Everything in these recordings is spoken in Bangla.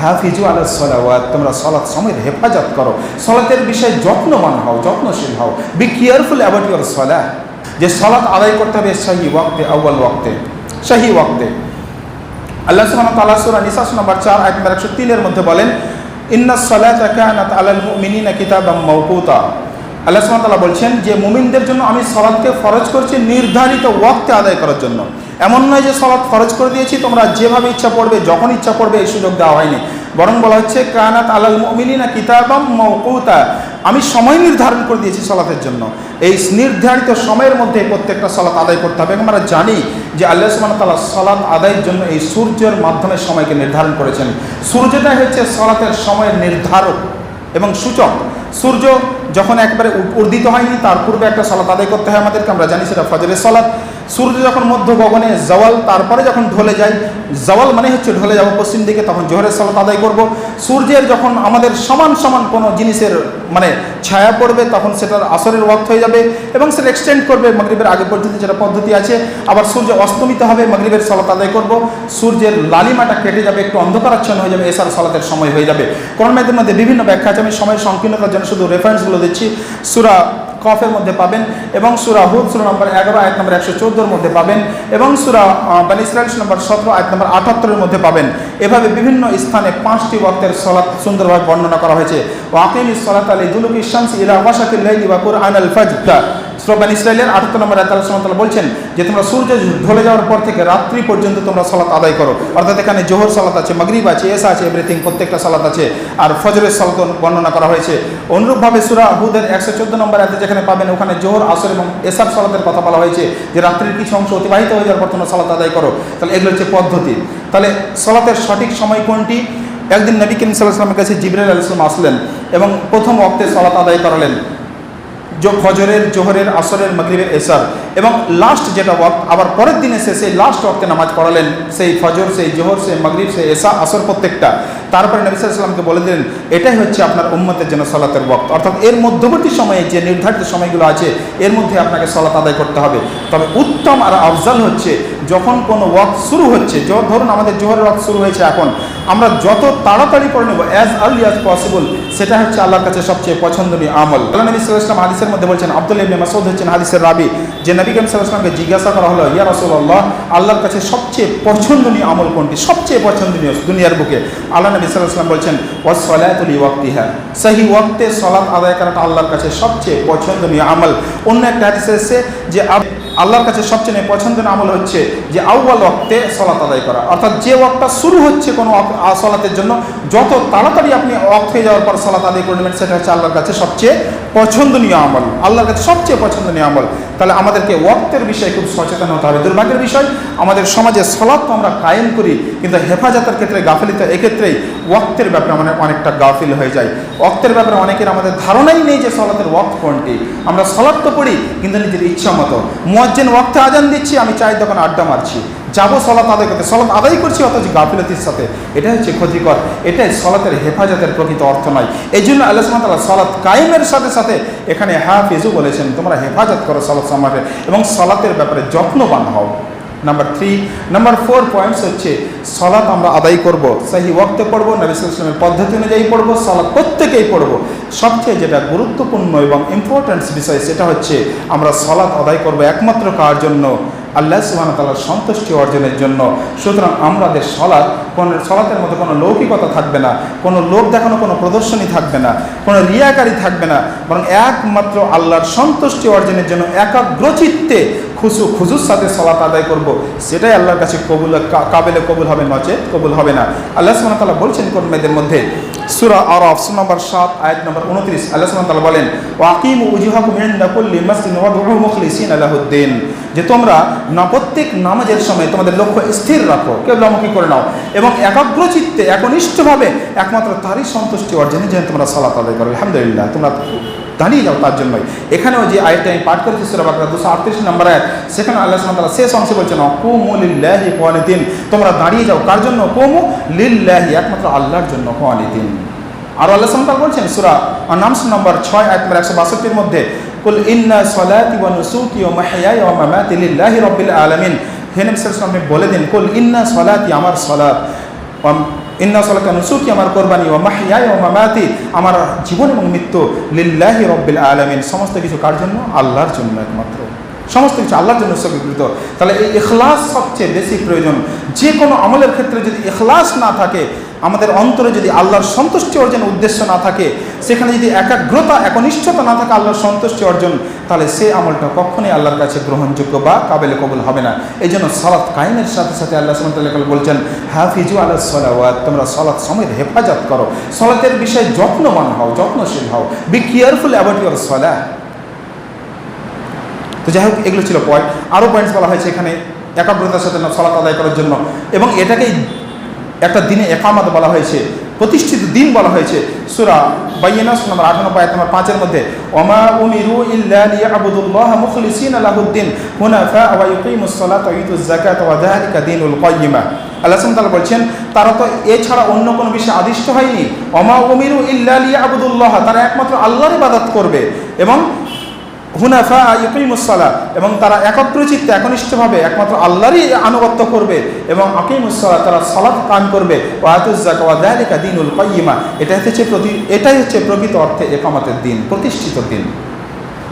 হাফিজু আলা সলাওয়াত, তোমরা সলাৎ সময়ের হেফাজত করো। সলাতের বিষয়ে যত্নবান হও, যত্নশীল হও। বি কেয়ারফুল অ্যাবাউট ইউর সলাহ যে সলাৎ আদায় করতে হবে শাহি ওয়াক্তে আউ্বাল ওয়াক্তে, শাহি ওয়াক্তে। আল্লাহ সুবহানাহু ওয়া তাআলা সূরা নিসা নম্বর 4 আয়াত নম্বর 103 এর মধ্যে বলেন, ইন্না সালাতা কানাত আলাল মুমিনিনা কিতাবাম মাওকুতা। আল্লাহ সুবহানাহু ওয়া তাআলা বলছেন, যে মুমিনদের জন্য আমি সালাতকে ফরজ করছি নির্ধারিত ওয়াক্তে আদায় করার জন্য। এমন নয় যে সালাত ফরজ করে দিয়েছি, তোমরা যেভাবে ইচ্ছা পড়বে যখন ইচ্ছা পড়বে এই সুযোগ দেওয়া হয়নি। বরং বলা হচ্ছে, কানাত আলাল মুমিনিনা কিতাবাম মাওকুতা। আমি সময় নির্ধারণ করে দিয়েছি সলাতের জন্য। এই নির্ধারিত সময়ের মধ্যে প্রত্যেকটা সলাত আদায় করতে হবে। আমরা জানি যে আল্লাহ সুবহান তালা সলাত আদায়ের জন্য এই সূর্যের মাধ্যমে সময়কে নির্ধারণ করেছেন। সূর্যটাই হচ্ছে সলাতের সময়ের নির্ধারক এবং সূচক। সূর্য যখন একবারে উর্দিত হয়নি, তার পূর্বে একটা সলাত আদায় করতে হয় আমাদেরকে, আমরা জানি সেটা ফজরের সলাত। সূর্য যখন মধ্য গগনে জওয়াল, তারপরে যখন ঢলে যায়, জওয়াল মানে হচ্ছে ঢলে যাব পশ্চিম দিকে, তখন জোহরের সালাত আদায় করব। সূর্যের যখন আমাদের সমান সমান কোনো জিনিসের মানে ছায়া পড়বে, তখন সেটার আসরের ওয়াক্ত হয়ে যাবে এবং সেটা এক্সটেন্ড করবে মাগরিবের আগে পর্যন্ত যেটা পদ্ধতি আছে। আবার সূর্য অস্তমিত হবে, মাগরিবের সলাত আদায় করব। সূর্যের লালিমাটা কেটে যাবে, একটু অন্ধকারাচ্ছন্ন হয়ে যাবে এসার সালাতের সময় হয়ে যাবে। কোরআন মধ্যে বিভিন্ন ব্যাখ্যা আছে, আমি সময় সংকীর্ণতার জন্য শুধু রেফারেন্সগুলো দিচ্ছি। সুরা কফের মধ্যে পাবেন এবং সুরা হুদ, সুরা নম্বর এগারো, আয়াত নম্বর একশো চোদ্দোর মধ্যে পাবেন এবং সুরা বান নম্বর সতেরো, আয়াত নম্বর আটাত্তরের মধ্যে পাবেন। এভাবে বিভিন্ন স্থানে পাঁচটি ওয়াক্তের সলাৎ সুন্দরভাবে বর্ণনা করা হয়েছে। ওয়াকিম সলাত আলী দুলুক ইসামস ইলা ওয়াশাকিল লাইলি ওয়া কুরআন আল ফাজদা সুরাবান ইসরায়েলের আটাত্তর নম্বর আয়াত আল্লাহ বলছেন যে, তোমরা সূর্য ঢলে যাওয়ার পর থেকে রাত্রি পর্যন্ত তোমরা সলাত আদায় করো। অর্থাৎ এখানে জোহর সালাত আছে, মাগরিব আছে, এসা আছে এভরিথিং প্রত্যেকটা সালাত আছে। আর ফজরের সালাত বর্ণনা করা হয়েছে। অনুরূপভাবে সুরা হুদের একশো চোদ্দ নম্বর আয়াতে যেখানে পাবেন, ওখানে জোহর, আসর এবং এসার সালাতের কথা বলা হয়েছে যে, রাত্রির কিছু অংশ অতিবাহিত হয়ে যাওয়ার পর তোমরা সালাত আদায় করো। তাহলে এগুলো হচ্ছে পদ্ধতি। তাহলে সলাতের সঠিক সময় কোনটি? একদিন নবী করিম সাল্লাহ সাল্লামের কাছে জিবরাইল আলাইহিস সালাম আসলেন এবং প্রথম অক্তে সলাত আদায় করালেন। ফজরের, জোহরের, আসরের, মগরিবের এসার এবং লাস্ট যেটা ওয়াক্ত, আবার পরের দিন এসে সেই লাস্ট ওয়াক্তে নামাজ পড়ালেন। সেই ফজর, সেই জোহর, সেই মগরিব, সেই এসা আসর প্রত্যেকটা। তারপরে নবী সাল্লামকে বলে দিলেন, এটাই হচ্ছে আপনার উম্মতের জন্য সলাতের ওয়াক্ত। অর্থাৎ এর মধ্যবর্তী সময়ে যে নির্ধারিত সময়গুলো আছে, এর মধ্যে আপনাকে সলাত আদায় করতে হবে। তবে উত্তম আর আফজাল হচ্ছে যখন কোনো ওয়াক্ত শুরু হচ্ছে ধরুন আমাদের জোহরের ওয়াক্ত শুরু হয়েছে এখন, আমরা যত তাড়াতাড়ি করে নেব অ্যাজ আর্লি অ্যাজ পসিবল সেটা হচ্ছে আল্লাহর কাছে সবচেয়ে পছন্দনীয় আমল। আল্লাহ নবী সাল্লাম হাদিসের মধ্যে বলছেন, আব্দুল ইবনে মাসউদ হচ্ছেন হাদিসের রাবি, যে নবী করিম সাল্লামকে জিজ্ঞাসা করা হলো, ইয়া রাসূলুল্লাহ, আল্লাহর কাছে সবচেয়ে পছন্দনীয় আমল কোনটি? সবচেয়ে পছন্দনীয় দুনিয়ার বুকে? আল্লাহ নবী সাল্লাম বলছেন ওয়াস সলাতুল ওয়াক্তিহা সেই ওয়াক্তে সলাত আদায় করাটা আল্লাহর কাছে সবচেয়ে পছন্দনীয় আমল। অন্য একটা হাদিসে এসেছে যে আল্লাহর কাছে সবচেয়ে পছন্দের আমল হচ্ছে যে আউ্বাল ওয়াক্তে সলাত আদায় করা। অর্থাৎ যে ওয়াক্তটা শুরু হচ্ছে কোনো সলাতের জন্য, যত তাড়াতাড়ি আপনি ওয়াক্ত হয়ে যাওয়ার পর সলাত আদায় করে নেবেন, সেটা হচ্ছে আল্লাহর কাছে সবচেয়ে পছন্দনীয় আমল। আল্লাহর কাছে সবচেয়ে পছন্দনীয় আমল। তাহলে আমাদেরকে ওয়াক্তের বিষয়ে খুব সচেতন হতে হবে। দুর্ভাগ্যের বিষয়, আমাদের সমাজে সলাৎ তো আমরা কায়েম করি, কিন্তু হেফাজতের ক্ষেত্রে, গাফিলিত, এক্ষেত্রেই ওয়াক্তের ব্যাপারে মানে অনেকটা গাফিল হয়ে যায়। ওয়াক্তের ব্যাপারে অনেকের আমাদের ধারণাই নেই যে সলাতের ওয়াক্ত কোনটি। আমরা সলাৎ তো পড়ি, কিন্তু নিজের ইচ্ছা মতো। মুয়াজ্জিন ওয়াক্তে আজান দিচ্ছি, আমি চায়ের দোকানে আড্ডা মারছি। যাব সলাত আদায় করতে সলাত আদায় করছি অথচ গাফিলতির সাথে। এটা হচ্ছে ক্ষতিকর। এটাই সলাতের হেফাজতের প্রকৃত অর্থ নয়। এই জন্য আল্লাহ সলাত সলাৎ কায়েমের সাথে সাথে এখানে হ্যাঁ হাফিজু বলেছেন, তোমরা হেফাজত করো সলাৎ সমাজের এবং সলাতের ব্যাপারে যত্নবান হও। Number three number four points হচ্ছে সলাৎ আমরা আদায় করব। সেই ওয়াক্তে পড়ব, নবী ইসলামের পদ্ধতি অনুযায়ী পড়ব সলাৎ প্রত্যেকেই পড়ব। সবচেয়ে যেটা গুরুত্বপূর্ণ এবং ইম্পর্ট্যান্স বিষয় সেটা হচ্ছে, আমরা সলাৎ আদায় করব একমাত্র কার জন্য? আল্লাহ সুবহানাহু ওয়া তাআলার সন্তুষ্টি অর্জনের জন্য। সুতরাং আমাদের সলাৎ কোনো সলাতের মধ্যে কোনো লৌকিকতা থাকবে না, কোনো লোক দেখানো, কোনো প্রদর্শনী থাকবে না, কোনো রিয়াকারী থাকবে না। বরং একমাত্র আল্লাহর সন্তুষ্টি অর্জনের জন্য একাগ্রচিত্তে খুশু খুজুর সাথে সলাত আদায় করব। সেটাই আল্লাহর কাছে কবুল কাবেলে কবুল হবে নচে কবুল হবে না। আল্লাহ ওয়া তাআলা বলছেন কোন মেয়েদের মধ্যে, সূরা আরাফ, সূরা নম্বর সাত, আয়াত নম্বর 29 আল্লাহ ওয়া তাআলা বলেন, ওয়াকিম উজুহাকুম ইনদা কুল্লি মাসজিদ ওয়াদউ মুখলিসিনা লাহুদ্দিন। যে তোমরা না, প্রত্যেক নামাজের সময় তোমাদের লক্ষ্য স্থির রাখো, কেবলামুখী করে নাও এবং একাগ্রচিত্তে, একনিষ্ঠভাবে একমাত্র তারই সন্তুষ্টি অর্জনে যেন তোমরা সালাত আদায় করো। আলহামদুলিল্লাহ, তোমরা দাঁড়িয়ে যাও তার জন্যই। এখানেও যে আয়টা আমি পাঠ করেছি, সুরা বাকরা দুশো আটত্রিশ নম্বর আয়াত, সেখানে আল্লাহ তাআলা শেষ অংশে বলছেন কুমু লিল্লাহি কোয়ানিতিন তোমরা দাঁড়িয়ে যাও। কার জন্য? কুমু লিল্লাহি, একমাত্র আল্লাহর জন্য কোয়ানিতিন আর আল্লাহ তাআলা বলছেন, সূরা নামস নম্বর 6 আয়াত নম্বর 162 এর মধ্যে, কুল ইন্না সলাতি ওয়া নুসুকি ওয়া মাহইয়ায়া ওয়া মামাতি লিল্লাহি রাব্বিল আলামিন। হে নবী সাল্লাল্লাহু বলে দিন, কুল ইন্না সলাতি আমার সলাত। ইন্না সলাতা নুসুকি, আমার কোরবানি ও মাহিয়াই ও মামাতি, আমার জীবন এবং মৃত্যু লিল্লাহি রব্বিল আলামিন। সমস্ত কিছু কার জন্য? আল্লাহর জন্য একমাত্র। সমস্ত কিছু আল্লাহর জন্য উৎসর্গীকৃত তাহলে এই এখলাস সবচেয়ে বেশি প্রয়োজন। যে কোনো আমলের ক্ষেত্রে যদি এখলাস না থাকে আমাদের অন্তরে যদি আল্লাহর সন্তুষ্টি অর্জনের উদ্দেশ্য না থাকে, সেখানে যদি একাগ্রতা, একনিষ্ঠতা না থাকে আল্লাহর সন্তুষ্টি অর্জন, তাহলে সে আমলটা কখনোই আল্লাহর কাছে গ্রহণযোগ্য বা কাবেলে কবুল হবে না। এই জন্য সলাৎ কায়েমের সাথে সাথে আল্লাহ সাল্লাহ বলছেন, হাফিজু আল্লাহ সলাওয়াত তোমরা সলাৎ সময়ের হেফাজত করো। সলাতের বিষয়ে যত্নবান হও, যত্নশীল হও। বি কেয়ারফুল অ্যাবাউট ইউর সলা তো যাই হোক, এগুলো ছিল পয়েন্ট আরও পয়েন্টস বলা হয়েছে এখানে, একাগ্রতার সাথে সলাত আদায় করার জন্য। এবং এটাকেই একটা দিনে একামত বলা হয়েছে, প্রতিষ্ঠিত দিন বলা হয়েছে, সুরা বাইনাস নম্বর আঠারো পায়াত নম্বর পাঁচের মধ্যে, ওমা উমিরু ইল্লা লিয়াবুদুল্লাহ মুখলিসিন আলাহুদ্দিন হুনাফা ওয়া ইউকিমুস সালাত ওয়া ইউতুজ যাকাত ওয়া যালিকা দীনুল কাইয়িমা। আল্লাহ সুবহানাহু বলছেন, তারা তো এছাড়া অন্য কোনো বিষয়ে আদিষ্ট হয়নি। ওমা উমিরু ইল্লা লিয়াবুদুল্লাহ, তারা একমাত্র আল্লাহর ইবাদত করবে এবং হুনাফা ইকিমুসলা এবং তারা একত্রচিত্তে একনিষ্ঠভাবে, একমাত্র আল্লাহরই আনুগত্য করবে এবং আকিমুসলা তারা সলাৎ কান করবে। ওয়াদালিকা দিনুল কয়িমা এটা হচ্ছে প্রতি, এটাই হচ্ছে প্রকৃত অর্থে একামতের দিন, প্রতিষ্ঠিত দিন।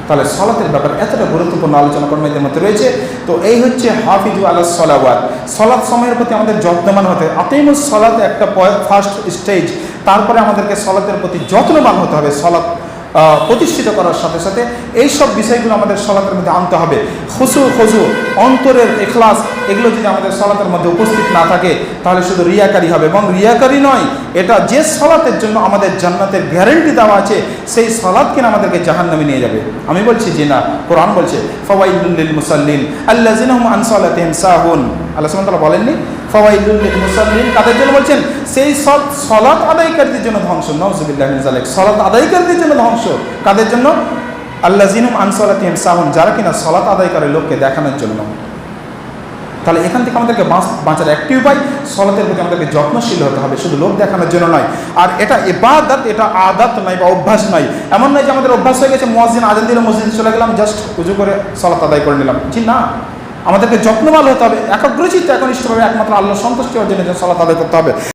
তাহলে সলাতের ব্যাপার এতটা গুরুত্বপূর্ণ আলোচনা কর্মীদের মধ্যে রয়েছে। তো এই হচ্ছে হাফিজু আল্লাহ সলাওয়াত। সলাৎ সময়ের প্রতি আমাদের যত্নবান হতে আকিমুস সলাত একটা ফার্স্ট স্টেজ তারপরে আমাদেরকে সলাতের প্রতি যত্নবান হতে হবে। সলাৎ প্রতিষ্ঠিত করার সাথে সাথে এই সব বিষয়গুলো আমাদের সলাতের মধ্যে আনতে হবে। খুশু খুশু অন্তরের এখলাস, এগুলো যদি আমাদের সলাতের মধ্যে উপস্থিত না থাকে, তাহলে শুধু রিয়াকারি হবে। এবং রিয়াকারি নয়, এটা যে সলাতের জন্য আমাদের জান্নাতের গ্যারেন্টি দেওয়া আছে, সেই সলাদ কিনা আমাদেরকে জাহান নামে নিয়ে যাবে। আমি বলছি যে না, কোরআন বলছে ফওয়াইলুল্লিল মুসাল্লিন আল্লাহ জিনহম সাহুন। আল্লাহ সুবহানাহু বলেননি ফওয়াইলুল্লিল মুসাল্লিন কাদের জন্য বলছেন, সেই সব সলাৎ আদায়কারীদের জন্য ধ্বংস নওজুবিল্লাহ মিন জালিক সলাৎ আদায়কারীদের জন্য ধ্বংস। কাদের জন্য? আল্লাহ জিনুম আনসালাতিহিম সাহুন, যারা কিনা সলাৎ আদায় করে লোককে দেখানোর জন্য। তাহলে এখান থেকে আমাদেরকে বাঁচার একটি উপায়, সলাতের প্রতি আমাদেরকে যত্নশীল হতে হবে, শুধু লোক দেখানোর জন্য নয়। আর এটা এবাদত এটা আদাত নয় বা অভ্যাস নয়। এমন নয় যে আমাদের অভ্যাস হয়ে গেছে মসজিদ আজান দিলে মসজিদ চলে গেলাম, জাস্ট পুজো করে সলাত আদায় করে নিলাম। জি না। আমাদেরকে যত্নবান হতে হবে একাগ্রচিত একনিষ্ঠভাবে একমাত্র আল্লাহ সন্তুষ্টি অর্জনের জন্য সলাত আদায় করতে হবে।